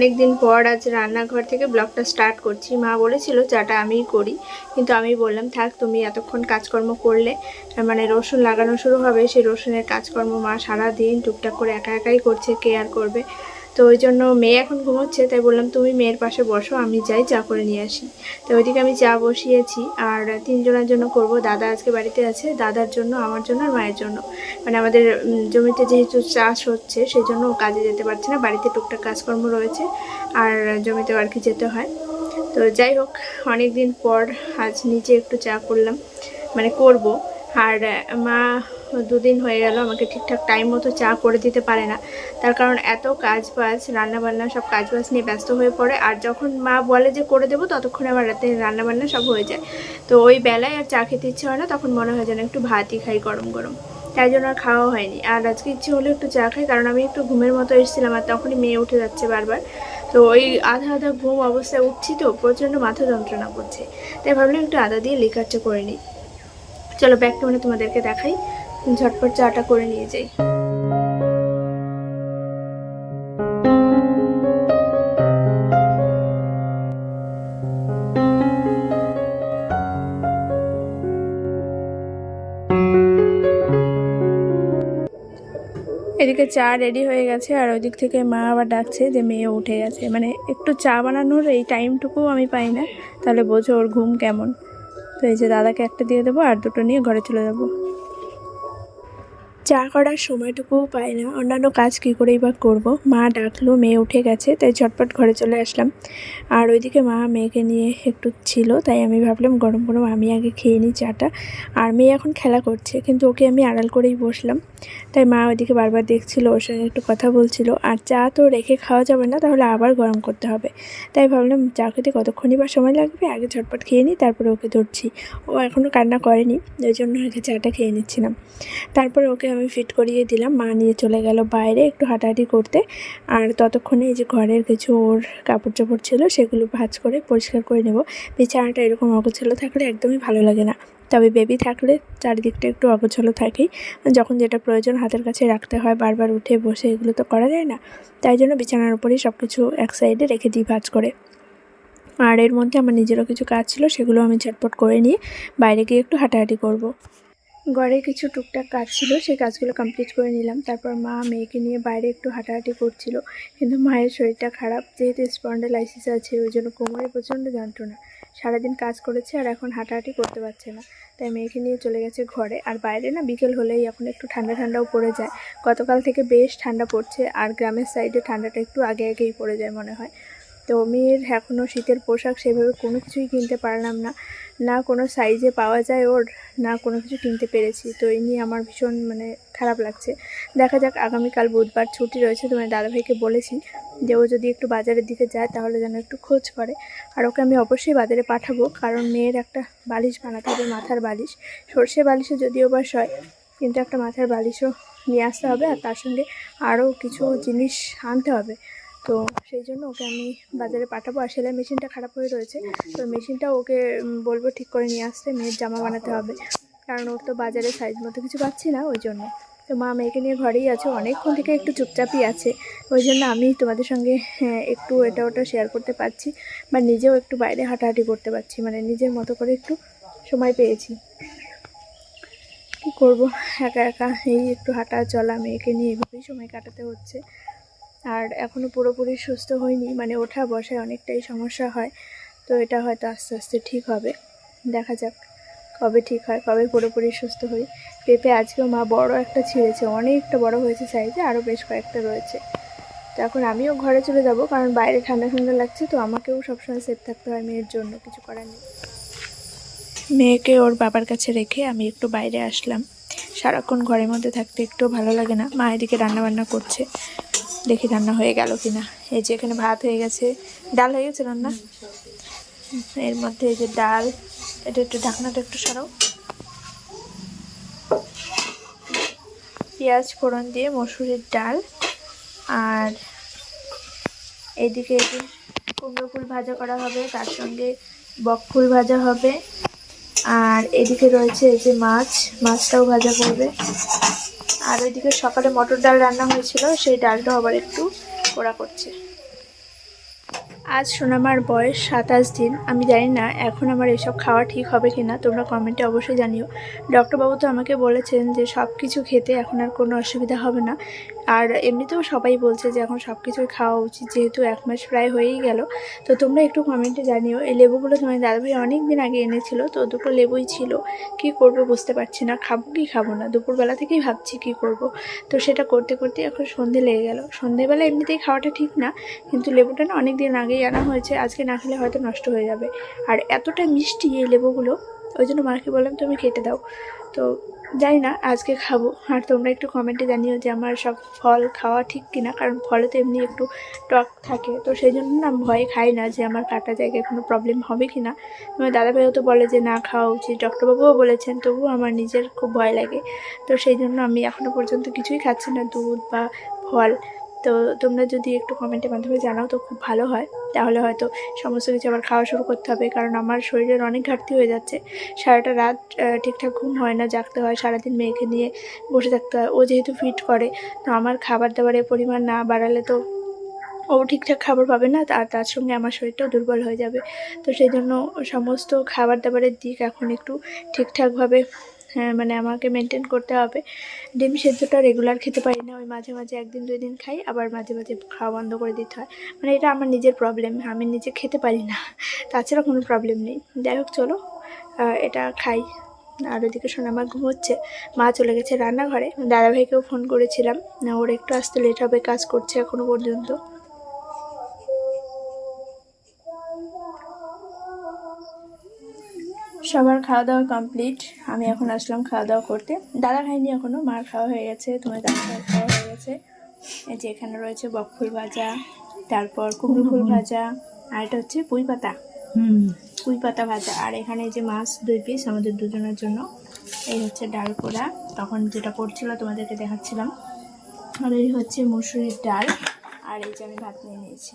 অনেক দিন পর আজ রান্নাঘর থেকে ব্লগটা স্টার্ট করছি। মা বলেছিল, চাটা আমিই করি। কিন্তু আমি বললাম, থাক, তুমি এতক্ষণ কাজকর্ম করলে মানে রসুন লাগানো শুরু হবে। সেই রসুনের কাজকর্ম মা সারা দিন টুকটাক করে একা একাই করছে কেয়ার করবে? তো ওই জন্য মেয়ে এখন ঘুমোচ্ছে, তাই বললাম তুমি মেয়ের পাশে বসো, আমি যাই, চা করে নিয়ে আসি। তো ওইদিকে আমি চা বসিয়েছি, আর তিনজনের জন্য করব, দাদা আজকে বাড়িতে আছে, দাদার জন্য, আমার জন্য আর মায়ের জন্য। মানে আমাদের জমিতে যেহেতু চাষ হচ্ছে সেই জন্য কাজে যেতে পারছে না, বাড়িতে টুকটাক কাজকর্ম রয়েছে, আর জমিতেও আর কি যেতে হয়। তো যাই হোক অনেক দিন পর আজ নিচে একটু চা করলাম মানে করব। আর মা দুদিন হয়ে গেল, আমাকে ঠিকঠাক টাইম মতো চা করে দিতে পারে না। তার কারণ এত কাজ বাজ রান্না বান্না সব কাজ বাজ নিয়ে ব্যস্ত হয়ে পড়ে, আর যখন মা বলে যে করে দেবো, ততক্ষণে আমার রাতে রান্না বান্না সব হয়ে যায়। তো ওই বেলায় আর চা খেতে ইচ্ছে হয় না, তখন মনে হয় যেন একটু ভাতই খাই গরম গরম। তাই জন্য আর খাওয়া হয়নি। আর আজকে ইচ্ছে হলো একটু চা খাই, কারণ আমি একটু ঘুমের মতো এসেছিলাম আর তখনই মেয়ে উঠে যাচ্ছে বারবার। তো ওই আধা আধা ঘুম অবস্থায় উঠছি তো, প্রচণ্ড মাথা যন্ত্রণা করছে। তাই ভাবলাম একটু আদা দিয়ে লিকার চা করে নিই। চলো ব্যাগটা মানে তোমাদেরকে দেখাই। ঝটপট চাটা করে নিয়ে যাই। এদিকে চা রেডি হয়ে গেছে আর ওই দিক থেকে মা আবার ডাকছে যে মেয়ে উঠে গেছে। মানে একটু চা বানানোর এই টাইমটুকু আমি পাই না, তাহলে বোঝো ওর ঘুম কেমন। তো এই যে দাদাকে একটা দিয়ে দেবো আর দুটো নিয়ে ঘরে চলে যাব। চা করার সময়টুকুও পাই না। অন্যান্য কাজ কী করেই বা করব? মা ডাকলো, মেয়ে উঠে গেছে, তাই ঝটপট ঘরে চলে আসলাম। আর ওইদিকে মা মেয়েকে নিয়ে একটু ছিল, তাই আমি ভাবলাম গরম গরম আমি আগে খেয়ে নিই চাটা। আর মেয়ে এখন খেলা করছে, কিন্তু ওকে আমি আড়াল করেই বসলাম। তাই মা ওইদিকে বারবার দেখছিল, ওর সঙ্গে একটু কথা বলছিল। আর চা তো রেখে খাওয়া যাবে না, তাহলে আবার গরম করতে হবে। তাই ভাবলাম চা খেতে কতক্ষণই বা সময় লাগবে? আগে ঝটপট খেয়ে নিই, তারপরে ওকে ধরছি। ও এখনও কান্না করেনি, ওই জন্য আগে চাটা খেয়ে নিচ্ছিলাম। তারপরে ওকে আমি ফিট করিয়ে দিলাম। মা নিয়ে চলে গেল বাইরে একটু হাঁটাহাঁটি করতে। আর ততক্ষণে এই যে ঘরের কিছু ওর কাপড় চোপড় ছিল, সেগুলো ভাজ করে পরিষ্কার করে নেব। বিছানাটা এরকম অগোছালো থাকলে একদমই ভালো লাগে না। তবে বেবি থাকলে চারিদিকটা একটু অগোছালো থাকেই। যখন যেটা প্রয়োজন হাতের কাছে রাখতে হয়, বারবার উঠে বসে এগুলো তো করা যায় না। তাই জন্য বিছানার উপরেই সব কিছু এক সাইডে রেখে দিই ভাঁজ করে। আর এর মধ্যে আমার নিজেরও কিছু কাজ ছিল, সেগুলো আমি ঝটপট করে নিয়ে বাইরে গিয়ে একটু হাঁটাহাঁটি করব। ঘরে কিছু টুকটাক কাজ ছিল, সেই কাজগুলো কমপ্লিট করে নিলাম। তারপর মা মেয়েকে নিয়ে বাইরে একটু হাঁটাহাঁটি করছিল, কিন্তু মায়ের শরীরটা খারাপ, যেহেতু স্পন্ডেলাইসিস আছে, ওই জন্য কোমরে প্রচণ্ড যন্ত্রণা। সারাদিন কাজ করেছে আর এখন হাঁটাহাঁটি করতে পারছে না, তাই মেয়েকে নিয়ে চলে গেছে ঘরে। আর বাইরে না বিকেল হলেই এখন একটু ঠান্ডা ঠান্ডাও পড়ে যায়। গতকাল থেকে বেশ ঠান্ডা পড়ছে, আর গ্রামের সাইডে ঠান্ডাটা একটু আগে আগেই পড়ে যায় মনে হয়। তো মেয়ের এখনও শীতের পোশাক সেভাবে কোনো কিছুই কিনতে পারলাম না। না কোনো সাইজে পাওয়া যায় ওর, না কোনো কিছু কিনতে পেরেছি। তো এই নিয়ে আমার ভীষণ মানে খারাপ লাগছে। দেখা যাক, আগামীকাল বুধবার ছুটি রয়েছে তোমার দাদাভাইকে বলেছি যে ও যদি একটু বাজারের দিকে যায় তাহলে যেন একটু খোঁজ করে। আর ওকে আমি অবশ্যই বাজারে পাঠাবো কারণ মেয়ের একটা বালিশ বানাতে হবে, মাথার বালিশ। সর্ষে বালিশে যদিও বা হয় কিন্তু একটা মাথার বালিশও নিয়ে আসতে হবে আর তার সঙ্গে আরও কিছু জিনিস আনতে হবে। তো সেই জন্য ওকে আমি বাজারে পাঠাবো। আর সেলাই মেশিনটা খারাপ হয়ে রয়েছে তো মেশিনটা ওকে বলব ঠিক করে নিয়ে আসতে মেয়ের জামা বানাতে হবে। কারণ ওর তো বাজারে সাইজ মতো কিছু পাচ্ছি না ওই জন্য। তো মা মেয়েকে নিয়ে ঘরেই আছে অনেকক্ষণ থেকে একটু চুপচাপই আছে। ওই জন্য আমি তোমাদের সঙ্গে হ্যাঁ, একটু এটা ওটা শেয়ার করতে পারছি বা নিজেও একটু বাইরে হাঁটাহাঁটি করতে পারছি মানে নিজের মতো করে একটু সময় পেয়েছি। কী করব? একা একা এই একটু হাঁটা চলা মেয়েকে নিয়ে এভাবেই সময় কাটাতে হচ্ছে। আর এখনও পুরোপুরি সুস্থ হয়নি মানে ওঠা বসায় অনেকটাই সমস্যা হয়, তো এটা হয়তো আস্তে আস্তে ঠিক হবে। দেখা যাক কবে ঠিক হয়, কবে পুরোপুরি সুস্থ হই। পেঁপে আজকেও মা বড় একটা ছিঁড়েছে, অনেকটা বড় হয়েছে সাইজে আরও বেশ কয়েকটা রয়েছে। তো এখন আমিও ঘরে চলে যাব, কারণ বাইরে ঠান্ডা ঠান্ডা লাগছে, তো আমাকেও সবসময় সেফ থাকতে হয় মেয়ের জন্য, কিছু করার নেই। মেয়েকে ওর বাবার কাছে রেখে আমি একটু বাইরে আসলাম। সারাক্ষণ ঘরের মধ্যে থাকতে একটু ভালো লাগে না, মা এদিকে রান্না বান্না করছে। দেখি রান্না হয়ে গেল কিনা। এই যে এখানে ভাত হয়ে গেছে। ডাল হয়ে গেছে রান্না? এর মধ্যে এই যে ডাল, এটা একটু ঢাকনাটা একটু সরাও। পেঁয়াজ ফোড়ন দিয়ে মসুরির ডাল আর এদিকে কুমড়ো ফুল ভাজা করা হবে, তার সঙ্গে বক ফুল ভাজা হবে। আর এদিকে রয়েছে এই যে মাছ, মাছটাও ভাজা করবে। আর ওইদিকে সকালে মটর ডাল রান্না হয়েছিল, সেই ডালটা আবার একটু কোড়া করছে। আজ সোনামার বয়স সাতাশ দিন, আমি জানি না এখন আমার এসব খাওয়া ঠিক হবে কি না তোমরা কমেন্টে অবশ্যই জানিও। ডক্টরবাবু তো আমাকে বলেছেন যে সব কিছু খেতে এখন আর কোনো অসুবিধা হবে না। আর এমনিতেও সবাই বলছে যে এখন সব কিছুই খাওয়া উচিত, যেহেতু এক মাস প্রায় হয়েই গেল। তো তোমরা একটু কমেন্টে জানিও, এই লেবুগুলো তোমার দাদাভাই অনেক দিন আগে এনেছিল, তো দুটো লেবুই ছিল। কি করব বুঝতে পারছি না, খাব কি খাব না, দুপুরবেলা থেকেই ভাবছি কি করব। তো সেটা করতে করতে এখন সন্ধে লেগে গেল। সন্ধেবেলা এমনিতেই খাওয়াটা ঠিক না, কিন্তু লেবুটা না অনেক দিন আগেই আনা হয়েছে, আজকে না খেলে হয়তো নষ্ট হয়ে যাবে। আর এতটা মিষ্টি এই লেবুগুলো, ওই জন্য মাকে বললাম তুমি কেটে দাও। তো জানি না আজকে খাব। আর তোমরা একটু কমেন্টে জানিও যে আমার সব ফল খাওয়া ঠিক কিনা, কারণ ফলে তো এমনি একটু টক থাকে। তো সেই জন্য না ভয় খাই না যে আমার কাটা জায়গায় কোনো প্রবলেম হবে কি না তোমার দাদাভাইও তো বলে যে না, খাওয়া উচিত। ডক্টরবাবুও বলেছেন, তবুও আমার নিজের খুব ভয় লাগে। তো সেই জন্য আমি এখনও পর্যন্ত কিছুই খাচ্ছি না, দুধ বা ফল। তো তোমরা যদি একটু কমেন্টের মাধ্যমে জানাও তো খুব ভালো হয়। তাহলে হয়তো সমস্ত কিছু আবার খাওয়া শুরু করতে হবে, কারণ আমার শরীরের অনেক ঘাটতি হয়ে যাচ্ছে। সারাটা রাত ঠিকঠাক ঘুম হয় না, জাগতে হয়, সারাদিন মেয়েকে নিয়ে বসে থাকতে হয়। ও যেহেতু ফিট করে, তো আমার খাবার দাবারের পরিমাণ না বাড়ালে তো ও ঠিকঠাক খাবার পাবে না আর তার সঙ্গে আমার শরীরটাও দুর্বল হয়ে যাবে। তো সেই জন্য সমস্ত খাবার দাবারের দিক এখন একটু ঠিকঠাকভাবে মানে আমাকে মেনটেন করতে হবে। ডিম সেদ্ধটা রেগুলার খেতে পারি না, ওই মাঝে মাঝে একদিন, দুই দিন খাই, আবার মাঝে মাঝে খাওয়া বন্ধ করে দিতে হয়। মানে এটা আমার নিজের প্রবলেম আমি নিজে খেতে পারি না। তাছাড়া কোনো প্রবলেম নেই। যাই হোক, চলো এটা খাই। আর ওইদিকে সোনামা ঘুমোচ্ছে। মা চলে গেছে রান্নাঘরে। দাদাভাইকেও ফোন করেছিলাম। ওর একটু আসতে লেট হবে, কাজ করছে এখনও পর্যন্ত। সবার খাওয়া দাওয়া কমপ্লিট আমি এখন আসলাম খাওয়া দাওয়া করতে দাদা খাইনি এখনও মার খাওয়া হয়ে গেছে তোমার দাদা ভাইয়ের খাওয়া হয়ে গেছে। এই যে এখানে রয়েছে বকফুল ভাজা তারপর কুমড়ো ফুল ভাজা আর এটা হচ্ছে পুঁই পাতা। হুম। পুঁই পাতা ভাজা। আর এখানে যে মাছ দুই পিস আমাদের দুজনের জন্য এই হচ্ছে ডাল পোড়া। তখন যেটা পড়ছিল তোমাদেরকে দেখাচ্ছিলাম। আর এই হচ্ছে মুসুরির ডাল। আর এই যে আমি ভাত নিয়ে নিয়েছি।